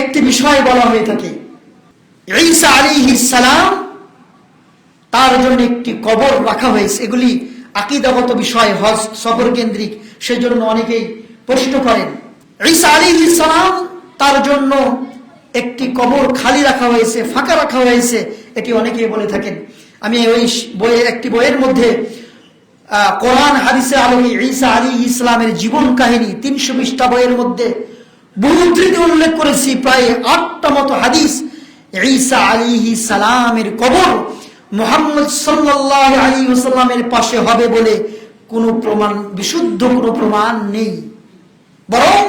একটি বিষয় বলা হয়ে থাকে। ঈসা আলী সালাম তার জন্য একটি কবর রাখা হয়েছে। এগুলি আকিদাগত বিষয়, হজ সফর কেন্দ্রিক, সেজন্য অনেকেই প্রশ্ন করেন। ঈসা আলী সালাম তার জন্য একটি কবর খালি রাখা হয়েছে, ফাঁকা রাখা হয়েছে, এটি অনেকেই বলে থাকেন। আমি ওই বইয়ে, একটি বইয়ের মধ্যে কোরআন হাদিসে আলোকে ঈসা আলী ইসলামের জীবন কাহিনী তিনশো বিশটা বইয়ের মধ্যে বহু উদ্ধৃতি উল্লেখ করেছি প্রায় আটটা মতো হাদিস ঈসা আলী সালামের কবর মোহাম্মদ সাল্লাহ আলী সাল্লামের পাশে হবে বলে কোনো প্রমাণ, বিশুদ্ধ কোনো প্রমাণ নেই। বরং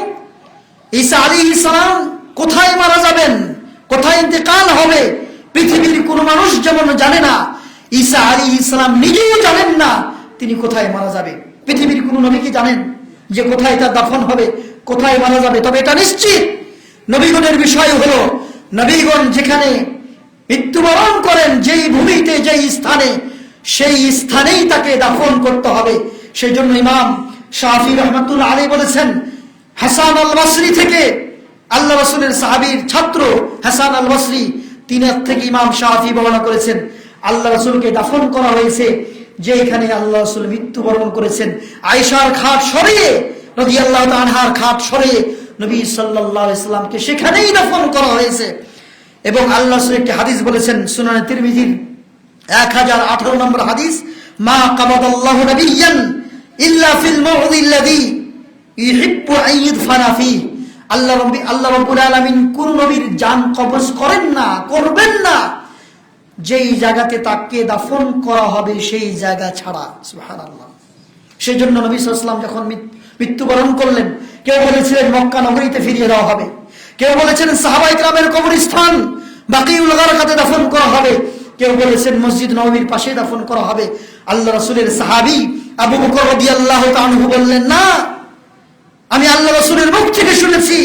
ঈসা আলী ইসলাম কোথায় মারা যাবেন, কোথায় ইন্তেকাল হবে, পৃথিবীর কোনো মানুষ যেমন জানে না, ঈসা আলী ইসলাম নিজেও জানেন না তিনি কোথায় মারা যাবে। পৃথিবীর কোনো নবী কি জানেন যে কোথায় তার দাফন হবে? কোথায় মারা যাবে? তবে এটা নিশ্চিত। নবীগণের বিষয় হলো, নবীগণ যেখানে মৃত্যুবরণ করেন, যেই ভূমিতে, যেই স্থানে, সেই স্থানেই তাকে দাফন করতে হবে। সেই জন্য ইমাম শাহি রহমতুল্লাহ আলী বলেছেন, হাসান আল বসরি থেকে আল্লাহ রসুলের সাহাবীর ছাত্র হাসান আল বসরি তিনার থেকে ইমাম শাহি বর্ণনা করেছেন, আল্লাহ রসুলকে দাফন করা হয়েছে যে এখানে আল্লাহ রসুল মৃত্যুবরণ করেছেন। আয়সার খাট সরিয়ে নদী আল্লাহ আনহার খাট সরিয়ে নবী সাল্লাহ ইসলামকে সেখানেই দাফন করা হয়েছে। এবং আল্লাহ একটি হাদিস বলেছেন, সুনানে তিরমিজির এক হাজার আঠারো নম্বর হাদিস, মা কাবাদাল্লাহু নবিয়ান ইল্লা ফিল মাউদিল্লাযী ইউহিব্বু আন ইউদফানা ফিহি। আল্লাহ রব্বি, আল্লাহ রাব্বুল আলামিন কোন নবীর জান কবজ করেন না, করবেন না। যেই জায়গাতে তাকে দাফন করা হবে সেই জায়গা ছাড়া, সুবহানাল্লাহ। সেই জন্য নবী সাল্লাম যখন মৃত্যুবরণ করলেন। কেউ বলেছিলেন মক্কা নগরীতে ফিরিয়ে দেওয়া হবে। কেউ বলেছেন সাহাবাই গ্রামের কবরস্থান বাকিউল গারকাতে দাফন করা হবে। কেউ বলেছেন মসজিদ নবীর পাশে দাফন করা হবে। আল্লাহ রসুলের সাহাবি আবু বকর আল্লাহ তাআলা বললেন, না, আমি আল্লাহ রসুলের মুখ থেকে শুনেছি,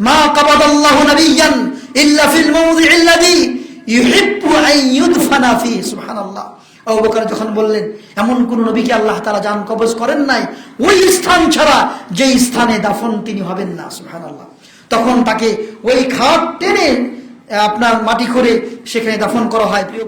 মা কাবাদাল্লাহু নাবিয়ান ইল্লা ফিল মাওদি'িল্লাযী ইউহিব্বু আন ইউদফানা ফি। সুবহানাল্লাহ। আবু বকর যখন বললেন, এমন কোন নবীকে আল্লাহ তারা যান কবজ করেন নাই? ওই স্থান ছাড়া যে স্থানে দাফন তিনি হবেন না। সুহান আল্লাহ তখন তাকে ওই খাট টেনে, আপনার মাটি করে সেখানে দাফন করা হয়। প্রিয়